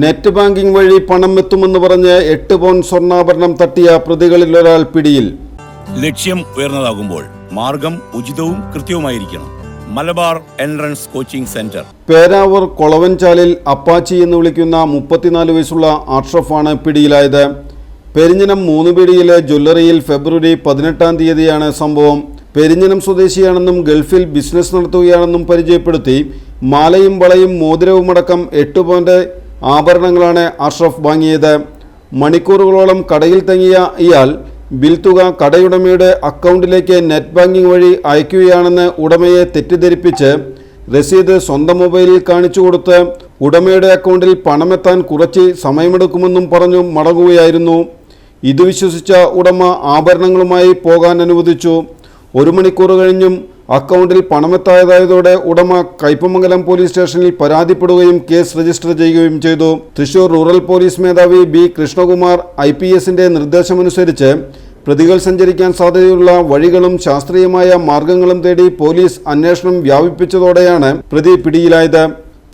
Net banking വഴി പണം എത്തുമെന്ന് പറഞ്ഞ് എട്ട് പൗൺ സ്വർണാഭരണം തട്ടിയ പ്രതികളിൽ ഒരാൾ പിടിയിൽ. ലക്ഷ്യം ഉയർന്നതാകുമ്പോൾ മാർഗം ഉചിതവും കൃത്യവുമായിരിക്കണം. Malabar entrance coaching centre. Peravoor കൊളവൻചാലിൽ Appachi എന്ന് വിളിക്കുന്ന മുപ്പത്തിനാല് വയസ്സുള്ള അഷ്റഫാണ് പിടിയിലായത്. പെരിഞ്ഞനം മൂന്ന് പിടിയിലെ ജ്വല്ലറിയിൽ ഫെബ്രുവരി പതിനെട്ടാം തീയതിയാണ് സംഭവം. പെരിഞ്ഞനം സ്വദേശിയാണെന്നും ഗൾഫിൽ ബിസിനസ് നടത്തുകയാണെന്നും പരിചയപ്പെടുത്തി മാലയും വളയും മോതിരവുമടക്കം എട്ട് പോയിന്റ് ആഭരണങ്ങളാണ് അഷ്റഫ് വാങ്ങിയത്. മണിക്കൂറുകളോളം കടയിൽ തങ്ങിയ ഇയാൾ ബിൽ തുക കടയുടമയുടെ അക്കൗണ്ടിലേക്ക് നെറ്റ് ബാങ്കിംഗ് വഴി അയക്കുകയാണെന്ന് ഉടമയെ തെറ്റിദ്ധരിപ്പിച്ച് രസീത് സ്വന്തം മൊബൈലിൽ കാണിച്ചു കൊടുത്ത് ഉടമയുടെ അക്കൗണ്ടിൽ പണമെത്താൻ കുറച്ച് സമയമെടുക്കുമെന്നും പറഞ്ഞു മടങ്ങുകയായിരുന്നു. ഇത് വിശ്വസിച്ച ഉടമ ആഭരണങ്ങളുമായി പോകാൻ അനുവദിച്ചു. ഒരു മണിക്കൂർ കഴിഞ്ഞും അക്കൗണ്ടിൽ പണമെത്തായതായതോടെ ഉടമ കൈപ്പമംഗലം പോലീസ് സ്റ്റേഷനിൽ പരാതിപ്പെടുകയും കേസ് രജിസ്റ്റർ ചെയ്യുകയും ചെയ്തു. തൃശൂർ റൂറൽ പോലീസ് മേധാവി ബി കൃഷ്ണകുമാർ ഐ പി എസിന്റെ നിർദ്ദേശമനുസരിച്ച് പ്രതികൾ സഞ്ചരിക്കാൻ സാധ്യതയുള്ള വഴികളും ശാസ്ത്രീയമായ മാർഗങ്ങളും തേടി പോലീസ് അന്വേഷണം വ്യാപിപ്പിച്ചതോടെയാണ് പ്രതി പിടിയിലായത്.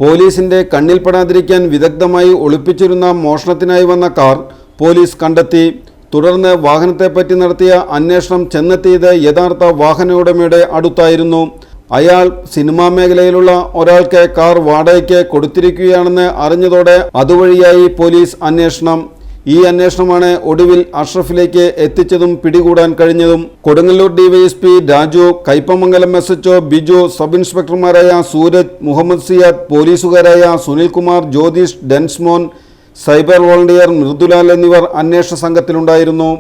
പോലീസിന്റെ കണ്ണിൽപ്പെടാതിരിക്കാൻ വിദഗ്ധമായി ഒളിപ്പിച്ചിരുന്ന മോഷണത്തിനായി വന്ന കാർ പോലീസ് കണ്ടെത്തി. തുടർന്ന് വാഹനത്തെപ്പറ്റി നടത്തിയ അന്വേഷണം ചെന്നെത്തിയത് യഥാർത്ഥ വാഹന ഉടമയുടെ അടുത്തായിരുന്നു. അയാൾ സിനിമാ മേഖലയിലുള്ള ഒരാൾക്ക് കാർ വാടകയ്ക്ക് കൊടുത്തിരിക്കുകയാണെന്ന് അറിഞ്ഞതോടെ അതുവഴിയായി പോലീസ് അന്വേഷണം. ഈ അന്വേഷണമാണ് ഒടുവിൽ അഷ്റഫിലേക്ക് എത്തിച്ചതും പിടികൂടാൻ കഴിഞ്ഞതും. Kodungallur DYSP Raju Kaipamangalam S HO Biju sub ഇൻസ്പെക്ടർമാരായ Sooraj Muhammad Siyad പോലീസുകാരായ സുനിൽകുമാർ ജ്യോതിഷ് ഡെൻസ്മോൻ സൈബർ വോളണ്ടിയർ മൃദുലാൽ എന്നിവർ അന്വേഷണ സംഘത്തിലുണ്ടായിരുന്നു.